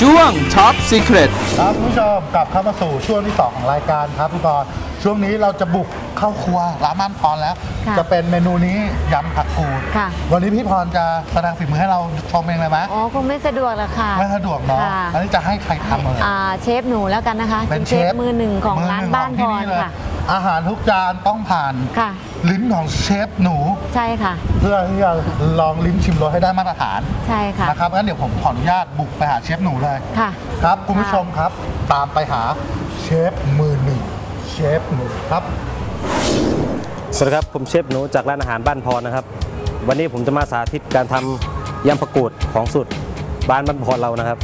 ช่วง Top Secret ครับคุณผู้ชมกลับเข้ามาสู่ช่วงที่ 2 ของรายการครับพี่กรณ์ช่วงนี้เราจะบุกเข้าครัวร้านม่านพรแล้ว ค่ะจะเป็นเมนูนี้ยำผักกูดค่ะ วันนี้พี่พรจะแสดงฝีมือให้เราชมเองเลยไหมอ๋อ คงไม่สะดวกหรอกค่ะ ไม่สะดวกเนาะค่ะ อันนี้จะให้ใครทำเลย อ่าเชฟหนูแล้วกันนะคะเป็นเชฟมือหนึ่งของมืร้านหงบ้านขพองรที่เลยค่ะ อาหารทุกจานต้องผ่านค่ะลิ้นของเชฟหนู ใช่ค่ะ เพื่อที่จะลองลิ้นชิมรสให้ได้มาตรฐานใช่ค่ะ นะครับงั้นเดี๋ยวผมขออนุญาตบุกไปหาเชฟหนูเลยค่ะ ครับคุณผู้ชมครับ ตามไปหาเชฟมือหนึ่งเชฟหนูครับ สวัสดีครับ ผมเชฟหนูจากร้านอาหารบ้านพรนะครับ วันนี้ผมจะมาสาธิตการทำยำผักกูดของสูตรบ้านบ้านพรเรานะครับ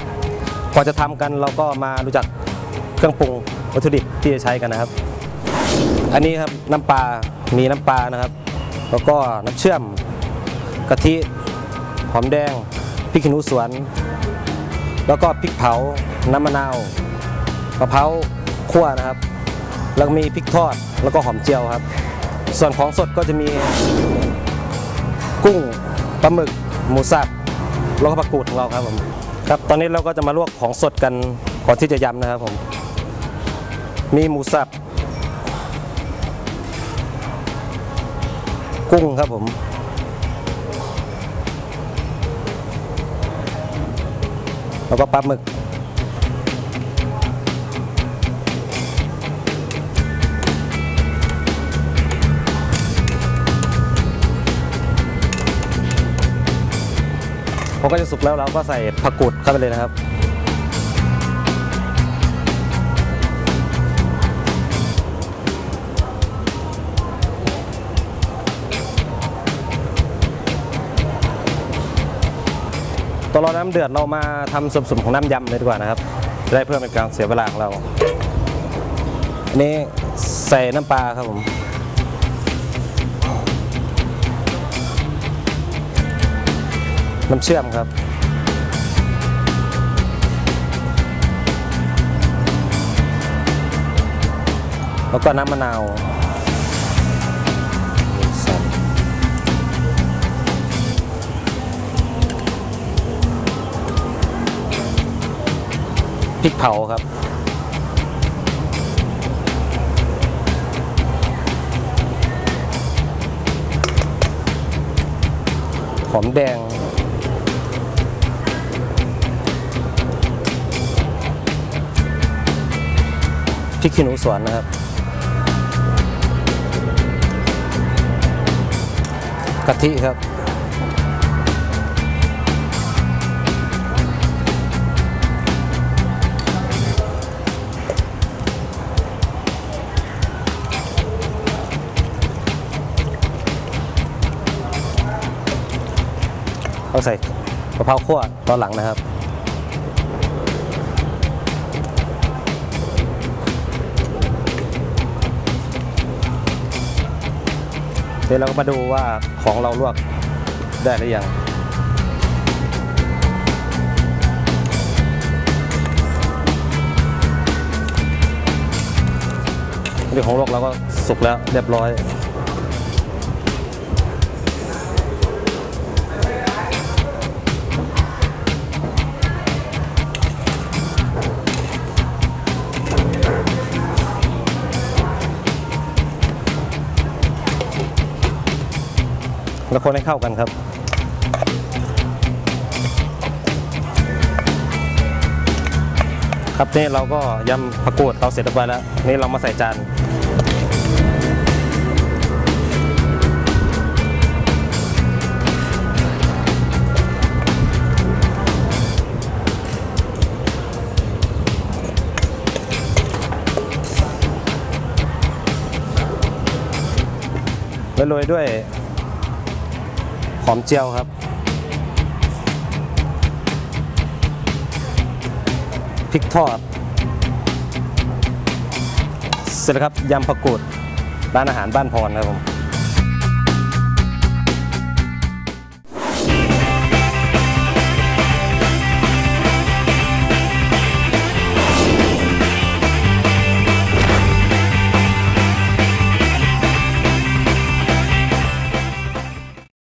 ก่อนจะทำกันเราก็มารู้จักเครื่องปรุงวัตถุดิบที่จะใช้กันนะครับ อันนี้ครับน้ำปลา มีน้ำปลานะครับ แล้วก็น้ำเชื่อมกะทิหอมแดงพริกขี้หนูสวน แล้วก็พริกเผา น้ำมะนาวมะพร้าวคั่วนะครับ แล้วมีพริกทอดแล้วก็หอมเจียวครับ ส่วนของสดก็จะมีกุ้งปลาหมึก หมูสับแล้วก็ผักกูดของเราครับผมครับตอนนี้เราก็จะมาลวกของสดกันก่อนที่จะยำนะครับผมมีหมูสับ กุ้งครับผม แล้วก็ปลาหมึก พอก็จะสุกแล้วเราก็ใส่ผักกูดเข้าไปเลยนะครับ ตอนรอน้ำเดือดเรามาทำส่วนผสมของน้ำยำเลยดีกว่านะครับจะได้เพิ่มเป็นการเสียเวลาของเราอันนี้ใส่น้ำปลาครับผมน้ำเชื่อมครับ แล้วก็น้ำมะนาว เผาครับ หอมแดง พริกขี้หนูสวนนะครับ กะทิครับ ใส่มะพร้าวคั่วตอนหลังนะครับ เดี๋ยวเราก็มาดูว่าของเราลวกได้หรือยังเรื่องของลวกเราก็สุกแล้วเรียบร้อย แล้วคนให้เข้ากันครับ ครับนี่เราก็ยำผักกูดเราเสร็จเรียบร้อยแล้ว นี่เรามาใส่จานแล้วโรยด้วย หอมเจียวครับ พริกทอด เสร็จแล้วครับยำผักกูดร้านอาหารบ้านพรครับผม